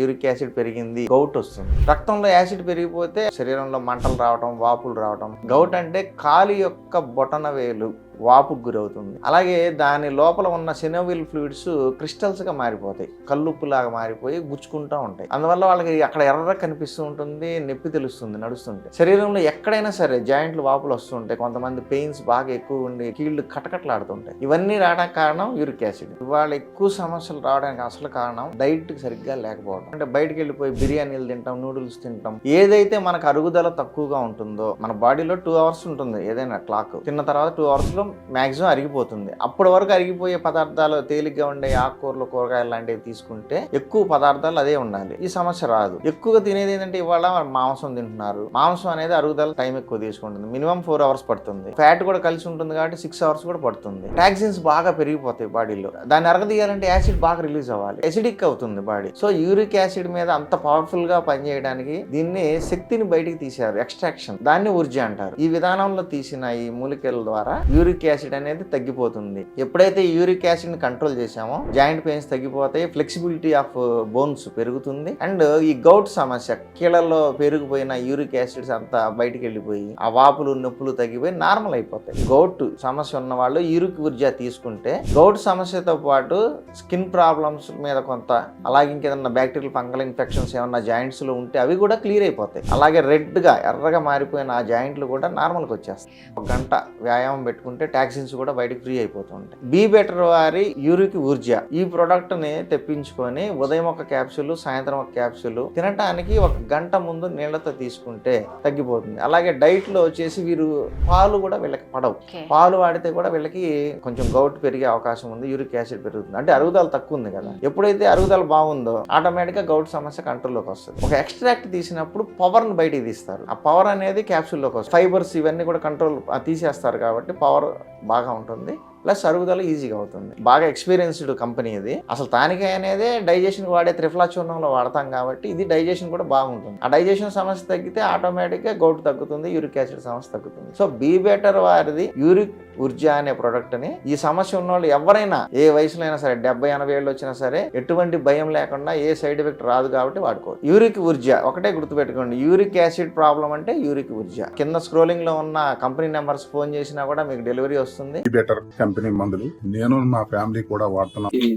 Uric acid పెరిగింది govt వస్తుంది. రక్తంలో యాసిడ్ పెరిగిపోతే శరీరంలో మంటలు రావటం వాపులు రావటం. గౌట్ అంటే కాలి యొక్క బొటన వేలు వాపుకు గురవుతుంది. అలాగే దాని లోపల ఉన్న సినోవిల్ ఫ్లూయిడ్స్ క్రిస్టల్స్గా మారిపోతాయి. కల్లుప్పులాగా మారిపోయి గుచ్చుకుంటూ ఉంటాయి. అందువల్ల వాళ్ళకి అక్కడ ఎర్ర కనిపిస్తూ ఉంటుంది నొప్పి తెలుస్తుంది నడుస్తుంటే శరీరంలో ఎక్కడైనా సరే జాయింట్లు వాపులు వస్తుంటాయి కొంతమంది పెయిన్స్ బాగా ఎక్కువ ఉండి కీళ్ళు కటకట్లాడుతుంటాయి. ఇవన్నీ రావడానికి కారణం యూరిక్ యాసిడ్. ఇవాళ ఎక్కువ సమస్యలు రావడానికి అసలు కారణం డైట్ సరిగ్గా లేకపోవడం. అంటే బయటకు వెళ్ళిపోయి బిర్యానీలు తింటాం నూడిల్స్ తింటాం. ఏదైతే మనకు అరుగుదల తక్కువగా ఉంటుందో మన బాడీలో టూ అవర్స్ ఉంటుంది ఏదైనా క్లాక్. తిన్న తర్వాత టూ అవర్స్ మ్యాక్సిమం మాక్సిమం అరిగిపోతుంది. అప్పటి వరకు అరిగిపోయే పదార్థాలు తేలిగ్గా ఉండే ఆకుకూరలు కూరగాయలు లాంటివి తీసుకుంటే ఎక్కువ పదార్థాలు అదే ఉండాలి. ఈ సమస్య రాదు. ఎక్కువగా తినేది ఏంటంటే ఇవాళ మాంసం తింటున్నారు. మాంసం అనేది అరుగుదల టైం ఎక్కువ తీసుకుంటుంది. మినిమం ఫోర్ అవర్స్ పడుతుంది. ఫ్యాట్ కూడా కలిసి ఉంటుంది కాబట్టి సిక్స్ అవర్స్ కూడా పడుతుంది. టాక్సిన్స్ బాగా పెరిగిపోతాయి బాడీలో. దాన్ని అరగదీయాలంటే యాసిడ్ బాగా రిలీజ్ అవ్వాలి. ఎసిడిక్ అవుతుంది బాడీ. సో యూరిక్ యాసిడ్ మీద అంత పవర్ఫుల్గా పనిచేయడానికి దీన్ని శక్తిని బయటికి తీశారు. ఎక్స్ట్రాక్షన్ దాన్ని ఊర్జ అంటారు. ఈ విధానంలో తీసిన ఈ మూలికల ద్వారా యూరిక్ యాసిడ్ అనేది తగ్గిపోతుంది. ఎప్పుడైతే యూరిక్ యాసిడ్ని కంట్రోల్ చేసామో జాయింట్ పెయిన్స్ తగ్గిపోతాయి ఫ్లెక్సిబిలిటీ ఆఫ్ బోన్స్ పెరుగుతుంది. అండ్ ఈ గౌట్ సమస్య కీళ్ళలో పెరిగిపోయిన యూరిక్ యాసిడ్స్ అంతా బయటికి వెళ్ళిపోయి ఆ వాపులు నొప్పులు తగ్గిపోయి నార్మల్ అయిపోతాయి. గౌట్ సమస్య ఉన్న వాళ్ళు యూరిక్ ఊర్జా తీసుకుంటే గౌట్ సమస్యతో పాటు స్కిన్ ప్రాబ్లమ్స్ మీద కొంత అలాగే ఇంకేదన్నా బ్యాక్టీరియల్ ఫంగల్ ఇన్ఫెక్షన్స్ ఏమన్నా జాయింట్స్లో ఉంటే అవి కూడా క్లియర్ అయిపోతాయి. అలాగే రెడ్గా ఎర్రగా మారిపోయిన ఆ జాయింట్లు కూడా నార్మల్కి వచ్చేస్తాయి. ఒక గంట వ్యాయామం పెట్టుకుంటే టాక్సిన్స్ కూడా బయటకు ఫ్రీ అయిపోతుంటాయి. బీ బెటర్ వారి యూరిక్ ఊర్జా. ఈ ప్రోడక్ట్ని తెప్పించుకొని ఉదయం ఒక క్యాప్సూల్ సాయంత్రం ఒక క్యాప్సూల్ తినటానికి ఒక గంట ముందు నీళ్ళతో తీసుకుంటే తగ్గిపోతుంది. అలాగే డైట్లో వచ్చేసి వీరు పాలు కూడా వీళ్ళకి పడవు. పాలు వాడితే కూడా వీళ్ళకి కొంచెం గౌట్ పెరిగే అవకాశం ఉంది యూరిక్ యాసిడ్ పెరుగుతుంది. అంటే అరుగుదల తక్కువ ఉంది కదా. ఎప్పుడైతే అరుగుదల బాగుందో ఆటోమేటిక్గా గౌట్ సమస్య కంట్రోల్లోకి వస్తుంది. ఒక ఎక్స్ట్రాక్ట్ తీసినప్పుడు పవర్ని బయటికి తీస్తారు. ఆ పవర్ అనేది క్యాప్సూల్లోకి వస్తుంది. ఫైబర్స్ ఇవన్నీ కూడా కంట్రోల్ తీసేస్తారు కాబట్టి పవర్ బాగా ఉంటుంది. ప్లస్ అరుగుదల ఈజీగా అవుతుంది. బాగా ఎక్స్పీరియన్స్డ్ కంపెనీ ఇది. అసలు తానికాయ అనేది డైజెషన్ వాడే త్రిఫలా చూర్ణంలో వాడతాం కాబట్టి ఇది డైజెషన్ కూడా బాగుంటుంది. ఆ డైజెషన్ సమస్య తగ్గితే ఆటోమేటిక్గా గౌట్ తగ్గుతుంది యూరిక్ యాసిడ్ సమస్య తగ్గుతుంది. సో బీ బెటర్ వారిది యూరిక్ ఊర్జా అనే ప్రోడక్ట్ని ఈ సమస్య ఉన్న వాళ్ళు ఎవరైనా ఏ వయసులో అయినా సరే డెబ్బై ఎనభై ఏళ్ళు వచ్చినా సరే ఎటువంటి భయం లేకుండా ఏ సైడ్ ఎఫెక్ట్ రాదు కాబట్టి వాడుకోవచ్చు. యూరిక్ ఊర్జా ఒకటే గుర్తుపెట్టుకోండి. యూరిక్ యాసిడ్ ప్రాబ్లం అంటే యూరిక్ ఊర్జా కింద స్క్రోలింగ్లో ఉన్న కంపెనీ నెంబర్స్ ఫోన్ చేసినా కూడా మీకు డెలివరీ వస్తుంది. బెటర్ కంపెనీ మందులు. నేను మా ఫ్యామిలీ కూడా వాడుతున్నాం. ఈ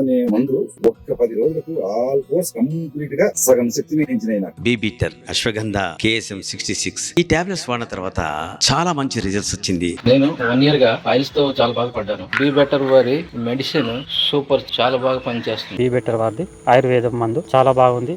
అనే మందు ఒక్క పది రోజులకు ఆల్మోస్ట్ కంప్లీట్గా సగం శక్తిని పెంచినాయి నాకు. B Better ashwagandha KSM sixty six ఈ టాబ్లెట్స్ వాడిన తర్వాత చాలా మంచి రిజల్ట్స్ వచ్చింది. నేను వన్ ఇయర్గా ఆయిల్స్తో చాలా బాగా పడ్డాను. బీ బెటర్ వారి మెడిసిన్ సూపర్ చాలా బాగా పనిచేస్తుంది. ఈ బెటర్ వారిది. ఆయుర్వేదం మందు చాలా బాగుంది.